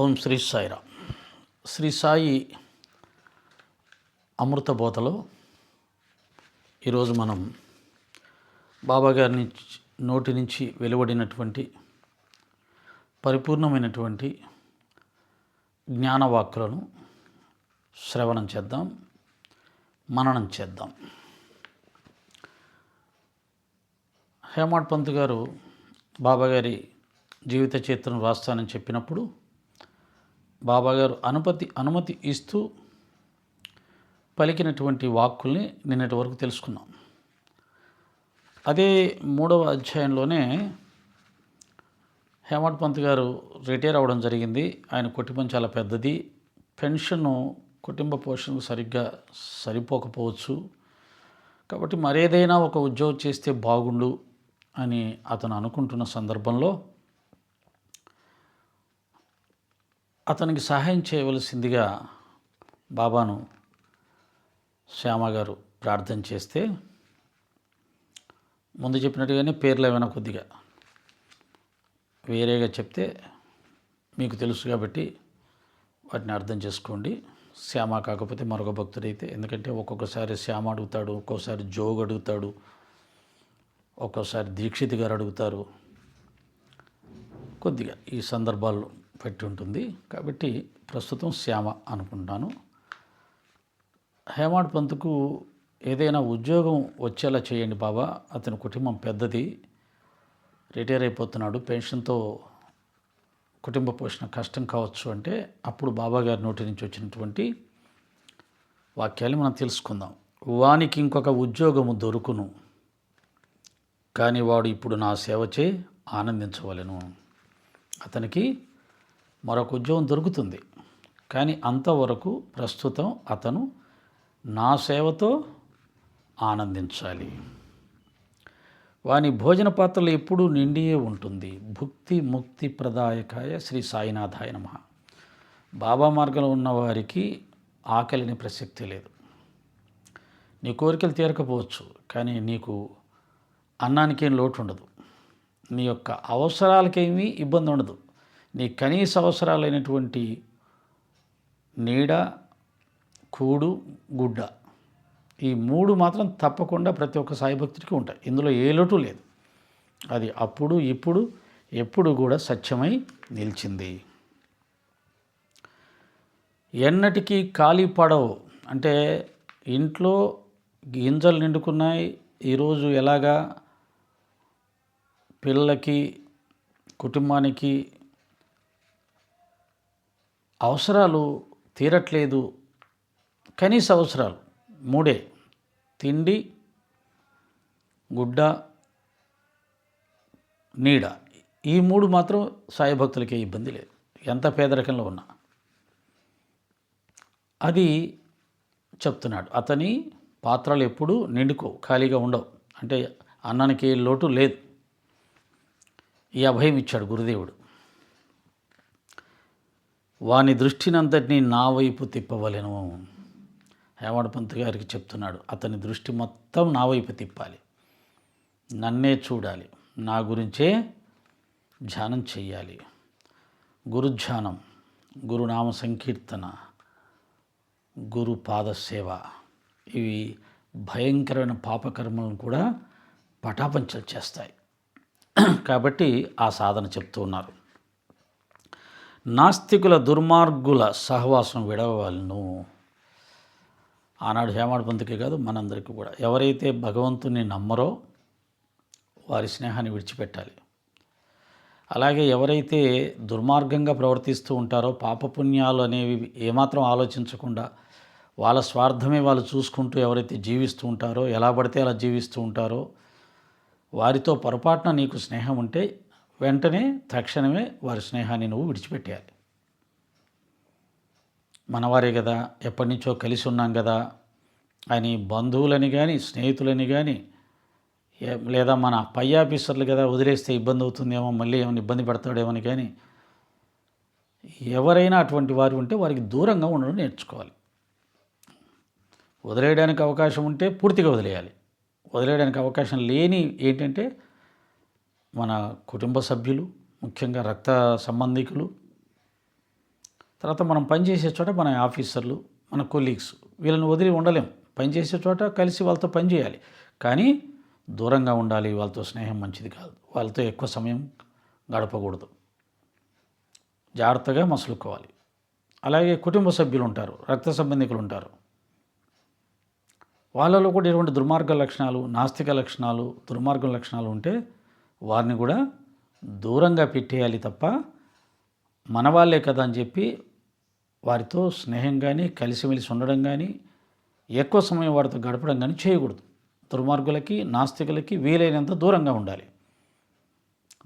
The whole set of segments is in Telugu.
ఓం శ్రీ సాయిరామ్. శ్రీ సాయి అమృత బోధలో ఈరోజు మనం బాబాగారి నుంచి నోటి నుంచి వెలువడినటువంటి పరిపూర్ణమైనటువంటి జ్ఞానవాక్కులను శ్రవణం చేద్దాం మననం చేద్దాం. హేమాడ్ పంత్ గారు బాబాగారి జీవిత చరిత్రను రాస్తానని చెప్పినప్పుడు బాబాగారు అనుమతి అనుమతి ఇస్తూ పలికినటువంటి వాక్కుల్ని నిన్నటి వరకు తెలుసుకున్నాం. అదే మూడవ అధ్యాయంలోనే హేమంత్ పంత్ గారు రిటైర్ అవ్వడం జరిగింది. ఆయన కుటుంబం చాలా పెద్దది. పెన్షన్ కుటుంబ పోషణకు సరిగ్గా సరిపోకపోవచ్చు. కాబట్టి మరేదైనా ఒక ఉద్యోగం చేస్తే బాగుండు అని అతను అనుకుంటున్న సందర్భంలో అతనికి సహాయం చేయవలసిందిగా బాబాను శ్యామ గారు ప్రార్థన చేస్తే ముందు చెప్పినట్టుగానే పేర్లు ఏమైనా కొద్దిగా వేరేగా చెప్తే మీకు తెలుసు కాబట్టి వాటిని అర్థం చేసుకోండి. శ్యామ కాకపోతే మరొక భక్తుడైతే ఎందుకంటే ఒక్కొక్కసారి శ్యామ అడుగుతాడు ఒక్కోసారి జోగ్ అడుగుతాడు ఒక్కోసారి దీక్షిత్ గారు అడుగుతారు. కొద్దిగా ఈ సందర్భాల్లో పెట్టి ఉంటుంది. కాబట్టి ప్రస్తుతం శ్యామ అనుకుంటాను. హేమాడ్ పంత్కు ఏదైనా ఉద్యోగం వచ్చేలా చేయండి బాబా. అతని కుటుంబం పెద్దది. రిటైర్ అయిపోతున్నాడు. పెన్షన్తో కుటుంబ పోషణ కష్టం కావచ్చు అంటే అప్పుడు బాబా గారి నోటి నుంచి వచ్చినటువంటి వాక్యాలు మనం తెలుసుకుందాం. వానికి ఇంకొక ఉద్యోగము దొరుకును. కానీ వాడు ఇప్పుడు నా సేవచే ఆనందించవలెను. అతనికి మరొక ఉద్యోగం దొరుకుతుంది. కానీ అంతవరకు ప్రస్తుతం అతను నా సేవతో ఆనందించాలి. వాని భోజన పాత్రలు ఎప్పుడూ నిండియే ఉంటుంది. భుక్తి ముక్తి ప్రదాయకాయ శ్రీ సాయినాథాయ నమ. బాబా మార్గంలో ఉన్నవారికి ఆకలిని ప్రసక్తి లేదు. నీ కోరికలు తీరకపోవచ్చు కానీ నీకు అన్నానికేం లోటు ఉండదు నీ యొక్క అవసరాలకేమీ ఇబ్బంది ఉండదు నీ కనీస అవసరాలైనటువంటి నీడ కూడు గుడ్డ ఈ మూడు మాత్రం తప్పకుండా ప్రతి ఒక్క సాయి భక్తుడికి ఉంటాయి. ఇందులో ఏ లోటు లేదు. అది అప్పుడు ఇప్పుడు ఎప్పుడు కూడా సత్యమై నిలిచింది. ఎన్నటికీ ఖాళీ పడవు. అంటే ఇంట్లో గింజలు నిండుకున్నాయి. ఈరోజు ఎలాగా పిల్లలకి కుటుంబానికి అవసరాలు తీరట్లేదు. కనీస అవసరాలు మూడే. తిండి గుడ్డ నీడ. ఈ మూడు మాత్రం సాయి భక్తులకే ఇబ్బంది లేదు. ఎంత పేదరికంలో ఉన్నా. అది చెప్తున్నాడు. అతని పాత్రలు ఎప్పుడూ నిండుకో ఖాళీగా ఉండవు. అంటే అన్నానికి లోటు లేదు. ఈ అభయం ఇచ్చాడు గురుదేవుడు. వాని దృష్టినంతటినీ నా వైపు తిప్పవలను. హేమడ్ పంత్ గారికి చెప్తున్నాడు అతని దృష్టి మొత్తం నా వైపు తిప్పాలి. నన్నే చూడాలి. నా గురించే ధ్యానం చెయ్యాలి. గురుధ్యానం గురునామ సంకీర్తన గురు పాదసేవ ఇవి భయంకరమైన పాపకర్మలను కూడా పటాపంచలు చేస్తాయి. కాబట్టి ఆ సాధన చెప్తూ ఉన్నారు. నాస్తికుల దుర్మార్గుల సహవాసం విడవలను ఆనాడు హేమాడ్ పంతుకే కాదు మనందరికీ కూడా. ఎవరైతే భగవంతుని నమ్మరో వారి స్నేహాన్ని విడిచిపెట్టాలి. అలాగే ఎవరైతే దుర్మార్గంగా ప్రవర్తిస్తూ ఉంటారో పాపపుణ్యాలు అనేవి ఏమాత్రం ఆలోచించకుండా వాళ్ళ స్వార్థమే వాళ్ళు చూసుకుంటూ ఎవరైతే జీవిస్తూ ఉంటారో ఎలా పడితే అలా జీవిస్తూ ఉంటారో వారితో పొరపాటున నీకు స్నేహం ఉంటే వెంటనే తక్షణమే వారి స్నేహాన్ని నువ్వు విడిచిపెట్టేయాలి. మనవారే కదా ఎప్పటి నుంచో కలిసి ఉన్నాం కదా. అని బంధువులని కానీ స్నేహితులని కానీ లేదా మన పై ఆఫీసర్లు కదా వదిలేస్తే ఇబ్బంది అవుతుందేమో మళ్ళీ ఏమైనా ఇబ్బంది పెడతాడేమో అని కానీ ఎవరైనా అటువంటి వారు ఉంటే వారికి దూరంగా ఉండడం నేర్చుకోవాలి. వదిలేయడానికి అవకాశం ఉంటే పూర్తిగా వదిలేయాలి. వదిలేయడానికి అవకాశం లేని ఏంటంటే మన కుటుంబ సభ్యులు ముఖ్యంగా రక్త సంబంధికులు. తర్వాత మనం పనిచేసే చోట మన ఆఫీసర్లు మన కొలీగ్స్ వీళ్ళని వదిలి ఉండలేం. పనిచేసే చోట కలిసి వాళ్ళతో పనిచేయాలి కానీ దూరంగా ఉండాలి వాళ్ళతో స్నేహం మంచిది కాదు. వాళ్ళతో ఎక్కువ సమయం గడపకూడదు. జాగ్రత్తగా మసులుకోవాలి. అలాగే కుటుంబ సభ్యులు ఉంటారు రక్త సంబంధికులు ఉంటారు. వాళ్ళలో కూడా ఎటువంటి దుర్మార్గ లక్షణాలు నాస్తిక లక్షణాలు దుర్మార్గం లక్షణాలు ఉంటే వారిని కూడా దూరంగా పెట్టేయాలి తప్ప మన వాళ్ళే కదా అని చెప్పి వారితో స్నేహం కానీ కలిసిమెలిసి ఉండడం కానీ ఎక్కువ సమయం వారితో గడపడం కానీ చేయకూడదు. దుర్మార్గులకి నాస్తికులకి వీలైనంత దూరంగా ఉండాలి.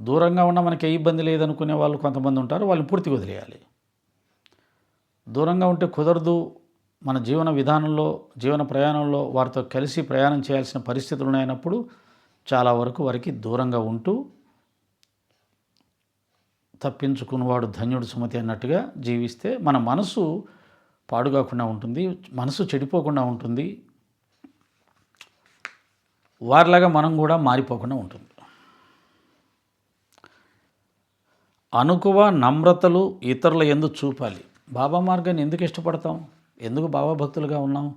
దూరంగా ఉన్న మనకి ఏ ఇబ్బంది లేదనుకునే వాళ్ళు కొంతమంది ఉంటారు వాళ్ళని పూర్తిగా వదిలేయాలి. దూరంగా ఉంటే కుదరదు. మన జీవన విధానంలో జీవన ప్రయాణంలో వారితో కలిసి ప్రయాణం చేయాల్సిన పరిస్థితులు ఉన్నాయన్నప్పుడు చాలా వరకు వారికి దూరంగా ఉంటూ తప్పించుకున్నవాడు ధన్యుడు సుమతి అన్నట్టుగా జీవిస్తే మన మనసు పాడుగాకుండా ఉంటుంది మనసు చెడిపోకుండా ఉంటుంది. వారిలాగా మనం కూడా మారిపోకుండా ఉంటుంది. అనుకువ నమ్రతలు ఇతరుల ఎందు చూపాలి. బాబా మార్గాన్ని ఎందుకు ఇష్టపడతాం? ఎందుకు బాబా భక్తులుగా ఉన్నాం?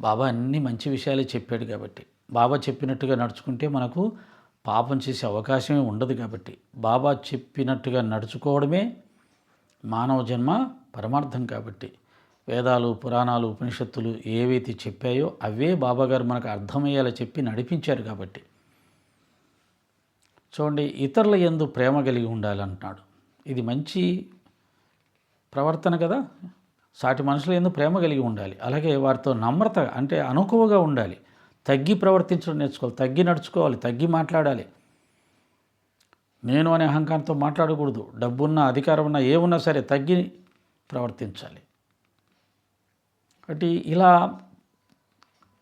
బాబా అన్ని మంచి విషయాలే చెప్పాడు కాబట్టి. బాబా చెప్పినట్టుగా నడుచుకుంటే మనకు పాపం చేసే అవకాశమే ఉండదు కాబట్టి బాబా చెప్పినట్టుగా నడుచుకోవడమే మానవ జన్మ పరమార్థం కాబట్టి వేదాలు పురాణాలు ఉపనిషత్తులు ఏవైతే చెప్పాయో అవే బాబాగారు మనకు అర్థమయ్యేలా చెప్పి నడిపించారు కాబట్టి. చూడండి ఇతరుల ఎందు ప్రేమ కలిగి ఉండాలంటున్నాడు. ఇది మంచి ప్రవర్తన కదా? సాటి మనుషుల ఎందు ప్రేమ కలిగి ఉండాలి. అలాగే వారితో నమ్రత అంటే అనుకువగా ఉండాలి. తగ్గి ప్రవర్తించడం నేర్చుకోవాలి తగ్గి నడుచుకోవాలి తగ్గి మాట్లాడాలి. నేను అనే అహంకారంతో మాట్లాడకూడదు. డబ్బున్నా అధికారం ఉన్నా ఏమున్నా సరే తగ్గి ప్రవర్తించాలి. కాబట్టి ఇలా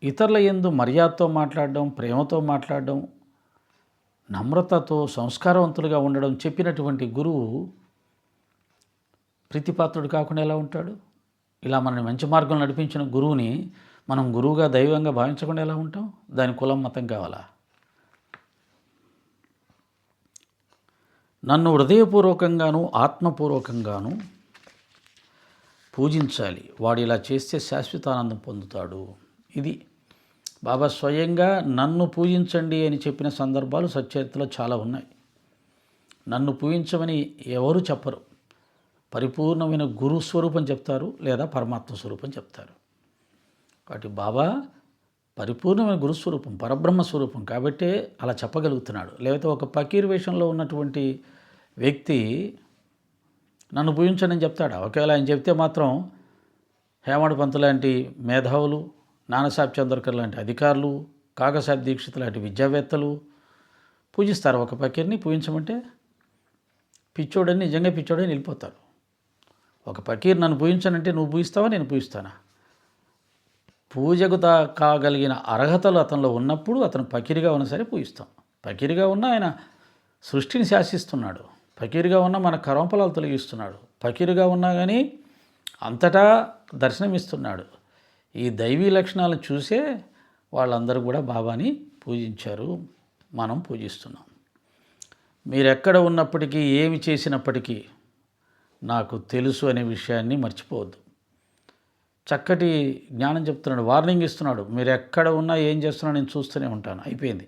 ఇతరుల ఎందు మర్యాదతో మాట్లాడడం ప్రేమతో మాట్లాడడం నమ్రతతో సంస్కారవంతులుగా ఉండడం చెప్పినటువంటి గురువు ప్రీతిపాత్రుడు కాకుండా ఎలా ఉంటాడు? ఇలా మనని మంచి మార్గం నడిపించిన గురువుని మనం గురువుగా దైవంగా భావించకుండా ఎలా ఉంటాం? దాని కులం మతం కావాలా? నన్ను హృదయపూర్వకంగాను ఆత్మపూర్వకంగాను పూజించాలి. వాడు ఇలా చేస్తే శాశ్వతానందం పొందుతాడు. ఇది బాబా స్వయంగా నన్ను పూజించండి అని చెప్పిన సందర్భాలు సచరిత్రలో చాలా ఉన్నాయి. నన్ను పూజించమని ఎవరు చెప్పరు. పరిపూర్ణమైన గురు స్వరూపం చెప్తారు లేదా పరమాత్మ స్వరూపం చెప్తారు. కాబట్టి బాబా పరిపూర్ణమైన గురుస్వరూపం పరబ్రహ్మ స్వరూపం కాబట్టే అలా చెప్పగలుగుతున్నాడు. లేకపోతే ఒక పకీర్ వేషంలో ఉన్నటువంటి వ్యక్తి నన్ను పూజించనని చెప్తాడు? ఒకవేళ ఆయన చెప్తే మాత్రం హేమడ్ పంత్ లాంటి మేధావులు నానాసాహెబ్ చంద్రకర్ లాంటి అధికారులు కాకసాహెబ్ దీక్షిత్ లాంటి విద్యావేత్తలు పూజిస్తారు. ఒక పకీర్ని పూజించమంటే పిచ్చోడని నిజంగా పిచ్చోడని వెళ్ళిపోతారు. ఒక పకీర్ నన్ను పూజించానంటే నువ్వు పూజిస్తావా నేను పూజిస్తానా పూజకు తా కాగలిగిన అర్హతలు అతనిలో ఉన్నప్పుడు అతను పకిరిగా ఉన్నా సరే పూజిస్తాం. పకిరిగా ఉన్నా ఆయన సృష్టిని శాసిస్తున్నాడు. పకీరుగా ఉన్న మన కరంపలాలు తొలగిస్తున్నాడు. పకీరుగా ఉన్నా కానీ అంతటా దర్శనమిస్తున్నాడు ఈ దైవీ లక్షణాలను చూసే వాళ్ళందరూ కూడా బాబాని పూజించారు. మనం పూజిస్తున్నాం. మీరెక్కడ ఉన్నప్పటికీ ఏమి చేసినప్పటికీ నాకు తెలుసు అనే విషయాన్ని మర్చిపోవద్దు. చక్కటి జ్ఞానం చెప్తున్నాడు వార్నింగ్ ఇస్తున్నాడు. మీరు ఎక్కడ ఉన్నా ఏం చేస్తున్నా నేను చూస్తూనే ఉంటాను. అయిపోయింది.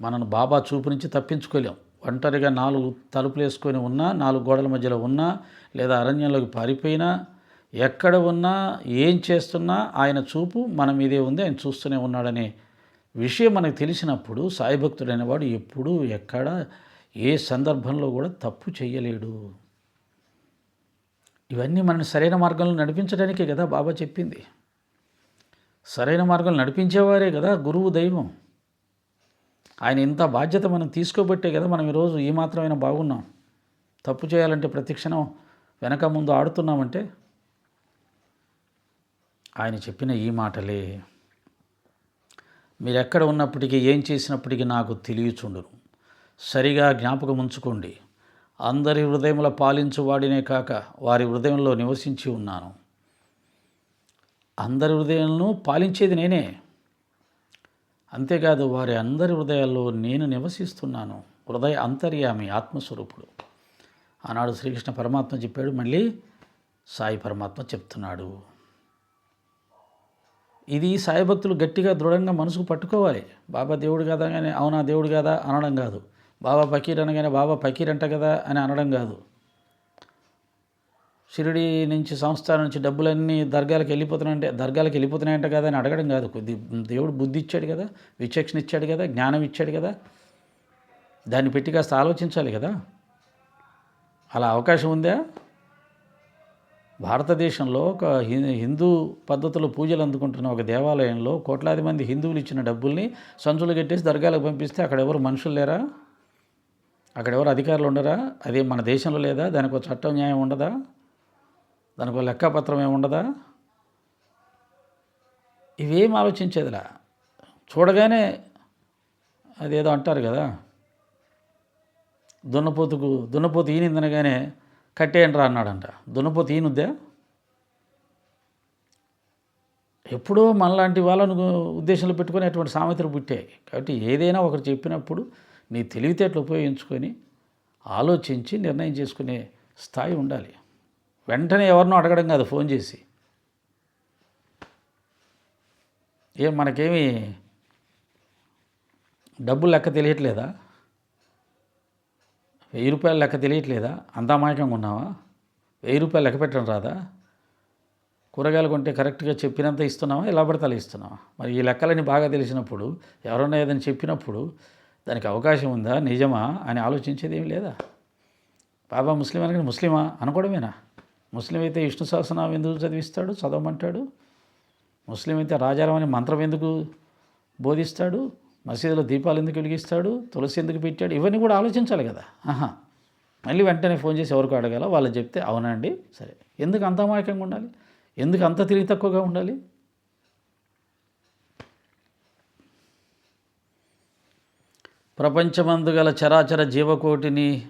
మనను బాబా చూపు నుంచి తప్పించుకోలేం. ఒంటరిగా నాలుగు తలుపులు వేసుకొని ఉన్నా నాలుగు గోడల మధ్యలో ఉన్నా లేదా అరణ్యంలోకి పారిపోయినా ఎక్కడ ఉన్నా ఏం చేస్తున్నా ఆయన చూపు మన మీదే ఉంది ఆయన చూస్తూనే ఉన్నాడనే విషయం మనకు తెలిసినప్పుడు సాయిభక్తుడైన వాడు ఎప్పుడు ఎక్కడ ఏ సందర్భంలో కూడా తప్పు చేయలేడు. ఇవన్నీ మనం సరైన మార్గంలో నడిపించడానికే కదా బాబా చెప్పింది. సరైన మార్గంలో నడిపించేవారే కదా గురువు దైవం. ఆయన ఇంత బాధ్యత మనం తీసుకోబట్టే కదా మనం ఈరోజు ఈ మాత్రమైనా బాగున్నాం. తప్పు చేయాలంటే ప్రతిక్షణం వెనక ముందు ఆడుతున్నామంటే? ఆయన చెప్పిన ఈ మాటలే మీరు ఎక్కడ ఉన్నప్పటికీ ఏం చేసినప్పటికీ నాకు తెలియచుండును. సరిగా జ్ఞాపకం ఉంచుకోండి. అందరి హృదయముల పాలించువాడినే కాక వారి హృదయంలో నివసించి ఉన్నాను. అందరి హృదయాలను పాలించేది నేనే. అంతేకాదు వారి అందరి హృదయాల్లో నేను నివసిస్తున్నాను. హృదయ అంతర్యామి ఆత్మస్వరూపుడు. ఆనాడు శ్రీకృష్ణ పరమాత్మ చెప్పాడు మళ్ళీ సాయి పరమాత్మ చెప్తున్నాడు. ఇది సాయి భక్తులు గట్టిగా దృఢంగా మనసుకు పట్టుకోవాలి. బాబా దేవుడు కదా? కానీ అవునా దేవుడు కదా? అనడం కాదు. బాబా ఫకీర్ అనగానే బాబా పకీర్ అంట కదా అని అనడం కాదు. షిరిడి నుంచి సంస్థానం నుంచి డబ్బులన్నీ దర్గాలకు వెళ్ళిపోతున్నాయంటే దర్గాలకు వెళ్ళిపోతున్నాయంట కదా అని అడగడం కాదు. కొద్ది దేవుడు బుద్ధి ఇచ్చాడు కదా విచక్షణ ఇచ్చాడు కదా జ్ఞానం ఇచ్చాడు కదా. దాన్ని పెట్టి కాస్త ఆలోచించాలి కదా. అలా అవకాశం ఉందా? భారతదేశంలో ఒక హిందూ పద్ధతిలో పూజలు అందుకుంటున్న ఒక దేవాలయంలో కోట్లాది మంది హిందువులు ఇచ్చిన డబ్బుల్ని సంచులు కట్టేసి దర్గాలకు పంపిస్తే అక్కడ ఎవరు మనుషులు లేరా? అక్కడ ఎవరు అధికారులు ఉండరా? అది మన దేశంలో లేదా? దానికి ఒక చట్టం న్యాయం ఉండదా? దానికి ఒక లెక్కపత్రం ఏమి ఉండదా? ఇవేం ఆలోచించేదిలా? చూడగానే అదేదో అంటారు కదా. దున్నపోతుకు దున్నపోతు ఈనిందనగానే కట్టేయండి రా అన్నాడంట. దున్నపోతు ఈనుద్దా ఎప్పుడో మనలాంటి వాళ్ళను ఉద్దేశంలో పెట్టుకొని అటువంటి సామెతలు పుట్టాయి. కాబట్టి ఏదైనా ఒకరు చెప్పినప్పుడు నీ తెలివితేటలు ఉపయోగించుకొని ఆలోచించి నిర్ణయం చేసుకునే స్థాయి ఉండాలి. వెంటనే ఎవరినో అడగడం కాదు ఫోన్ చేసి. ఏం మనకేమి డబ్బులు లెక్క తెలియట్లేదా? వెయ్యి రూపాయలు లెక్క తెలియట్లేదా? అంత అమాయకంగా ఉన్నావా? వెయ్యి రూపాయలు లెక్క పెట్టడం రాదా? కూరగాయలు కొంటే కరెక్ట్గా చెప్పినంత ఇస్తున్నావా? ఎలా పడితే అలా ఇస్తున్నావా? మరి ఈ లెక్కలని బాగా తెలిసినప్పుడు ఎవరన్నా ఏదైనా చెప్పినప్పుడు దానికి అవకాశం ఉందా? నిజమా? అని ఆలోచించేది ఏం లేదా? బాబా ముస్లిం అనగానే ముస్లిమా అనుకోవడమేనా? ముస్లిం అయితే విష్ణు సహస్రనామం ఎందుకు చదివిస్తాడు? చదవమంటాడు? ముస్లిం అయితే రాజారాం అనే మంత్రం ఎందుకు బోధిస్తాడు? మసీదులో దీపాలు ఎందుకు వెలిగిస్తాడు? తులసి ఎందుకు పెట్టాడు? ఇవన్నీ కూడా ఆలోచించాలి కదా. ఆహా. మళ్ళీ వెంటనే ఫోన్ చేసి ఎవరికి అడగాల వాళ్ళు చెప్తే అవునండి సరే. ఎందుకు అంత అమాయకంగా ఉండాలి? ఎందుకు అంత తిరిగి తక్కువగా ఉండాలి? ప్రపంచమందు గల చరాచర జీవకోటిని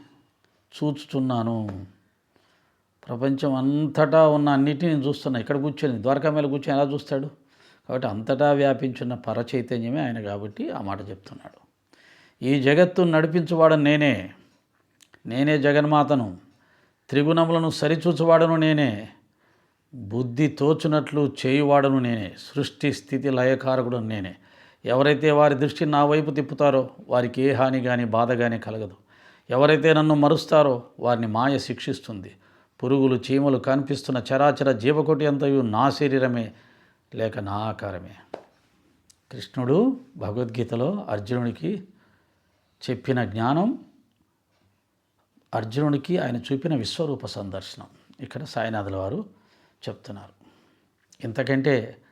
చూచుచున్నాను. ప్రపంచం అంతటా ఉన్న అన్నిటిని నేను చూస్తున్నా. ఇక్కడ కూర్చొని? ద్వారకా మీద కూర్చొని ఎలా చూస్తాడు? కాబట్టి అంతటా వ్యాపించున్న పరచైతన్యమే ఆయన కాబట్టి ఆ మాట చెప్తున్నాడు. ఈ జగత్తు నడిపించువాడను నేనే. నేనే జగన్మాతను. త్రిగుణములను సరిచూచువాడను నేనే. బుద్ధి తోచునట్లు చేయువాడను నేనే. సృష్టి స్థితి లయకారకుడు నేనే. ఎవరైతే వారి దృష్టిని నా వైపు తిప్పుతారో వారికి ఏ హాని కానీ బాధ కానీ కలగదు. ఎవరైతే నన్ను మరుస్తారో వారిని మాయ శిక్షిస్తుంది. పురుగులు చీమలు కనిపిస్తున్న చరాచర జీవకోటి అంతయు నా శరీరమే లేక నా ఆకారమే. కృష్ణుడు భగవద్గీతలో అర్జునుడికి చెప్పిన జ్ఞానం అర్జునుడికి ఆయన చూపిన విశ్వరూప సందర్శనం. ఇక్కడ సాయినాథుల వారు చెప్తున్నారు. ఇంతకంటే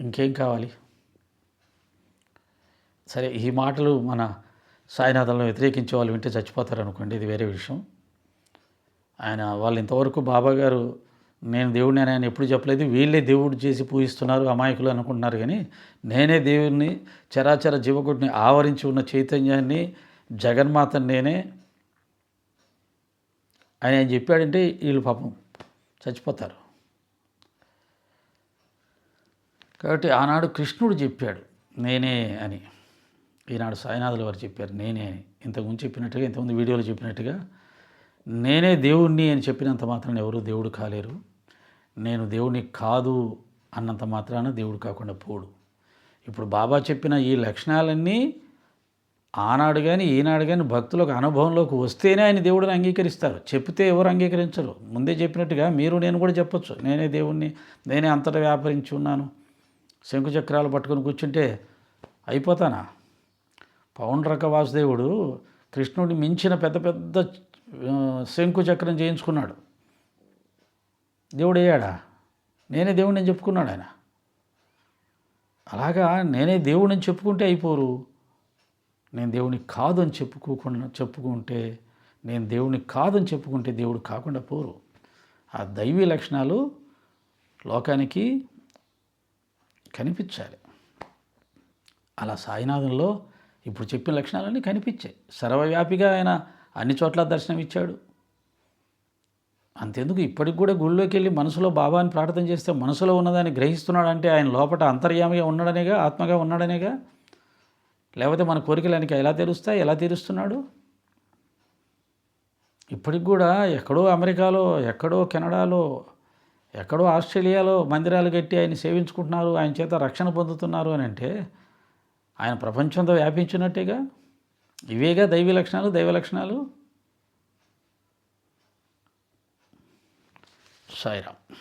ఇంకేం కావాలి? సరే ఈ మాటలు మన సాయినాథంలో వ్యతిరేకించే వాళ్ళు వింటే చచ్చిపోతారు అనుకోండి ఇది వేరే విషయం. ఆయన వాళ్ళు ఇంతవరకు బాబా గారు నేను దేవుడిని అని ఆయన ఎప్పుడు చెప్పలేదు వీళ్ళే దేవుడు చేసి పూజిస్తున్నారు అమాయకులు అనుకుంటున్నారు కానీ నేనే దేవుడిని చరాచర జీవకుడిని ఆవరించి ఉన్న చైతన్యాన్ని జగన్మాతని నేనే ఆయన చెప్పాడంటే వీళ్ళు పాపం చచ్చిపోతారు. కాబట్టి ఆనాడు కృష్ణుడు చెప్పాడు నేనే అని. ఈనాడు సాయినాథుల వారు చెప్పారు నేనే అని. ఇంతకుముందు చెప్పినట్టుగా ఇంతకుముందు వీడియోలో చెప్పినట్టుగా నేనే దేవుణ్ణి అని చెప్పినంత మాత్రాన ఎవరు దేవుడు కాలేరు. నేను దేవుణ్ణి కాదు అన్నంత మాత్రాన దేవుడు కాకుండా పోడు. ఇప్పుడు బాబా చెప్పిన ఈ లక్షణాలన్నీ ఆనాడు కానీ ఈనాడు కానీ భక్తులకు అనుభవంలోకి వస్తేనే ఆయన దేవుడిని అంగీకరిస్తారు. చెప్తే ఎవరు అంగీకరించరు. ముందే చెప్పినట్టుగా మీరు నేను కూడా చెప్పొచ్చు. నేనే దేవుణ్ణి నేనే అంతటా వ్యాపరించి ఉన్నాను. శంకుచక్రాలు పట్టుకొని కూర్చుంటే అయిపోతానా? పౌండ్రక వాసుదేవుడు కృష్ణుడిని మించిన పెద్ద పెద్ద శంఖుచక్రం శంకుచక్రం చేయించుకున్నాడు. దేవుడు అయ్యాడా? నేనే దేవుడిని అని చెప్పుకున్నాడు ఆయన. అలాగా నేనే దేవుడిని చెప్పుకుంటే అయిపోరు. నేను దేవుని కాదు అని చెప్పుకోకుండా చెప్పుకుంటే నేను దేవుని కాదని చెప్పుకుంటే దేవుడు కాకుండా పోరు. ఆ దైవీ లక్షణాలు లోకానికి కనిపించాలి. అలా సాయినాథంలో ఇప్పుడు చెప్పిన లక్షణాలన్నీ కనిపించాయి. సర్వవ్యాపిగా ఆయన అన్ని చోట్ల దర్శనం ఇచ్చాడు అంతెందుకు? ఇప్పటికి కూడా గుళ్ళోకి వెళ్ళి మనసులో బాబాని ప్రార్థన చేస్తే మనసులో ఉన్నదాన్ని గ్రహిస్తున్నాడంటే ఆయన లోపల అంతర్యామిగా ఉన్నాడనేగా ఆత్మగా ఉన్నాడనేగా లేకపోతే మన కోరికలు ఆయనకి ఎలా తెలుస్తాయి ఎలా తీరుస్తున్నాడు? ఇప్పటికి కూడా ఎక్కడో అమెరికాలో ఎక్కడో కెనడాలో ఎక్కడో ఆస్ట్రేలియాలో మందిరాలు కట్టి ఆయన సేవించుకుంటున్నారు ఆయన చేత రక్షణ పొందుతున్నారు అని అంటే ఆయన ప్రపంచంతో వ్యాపించినట్టేగా? ఇవేగా దైవ లక్షణాలు దైవ లక్షణాలు? సాయిరామ్.